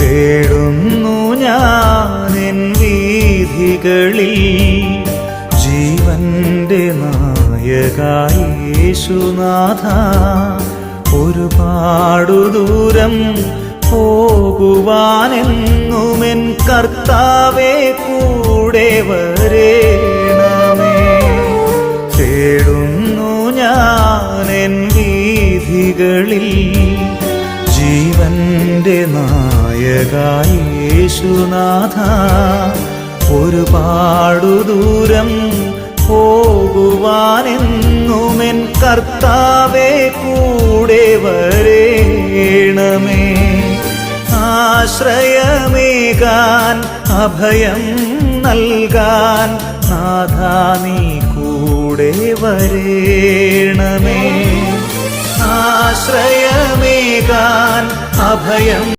തേടുന്നു ഞാൻ എൻ വീഥികളിൽ. ജീവന്റെ നായകായേശുനാഥ ഒരുപാടു ദൂരം പോകുവാനെന്നുമെൻ കർത്താവെ കൂടെ വരേണമേ. തേടുന്നു ഞാൻ എൻ വീഥികളിൽ ജീവന്റെ നായകായി യേശുനാഥ. ഒരുപാടു ദൂരം പോകുവാനെന്നുമെൻ കർത്താവെ കൂടെ വരേണമേ. ആശ്രയമേകാൻ അഭയം നൽകാൻ നാഥ നീ കൂടെ വരേണമേ. ആശ്രയമേകാൻ അഭയം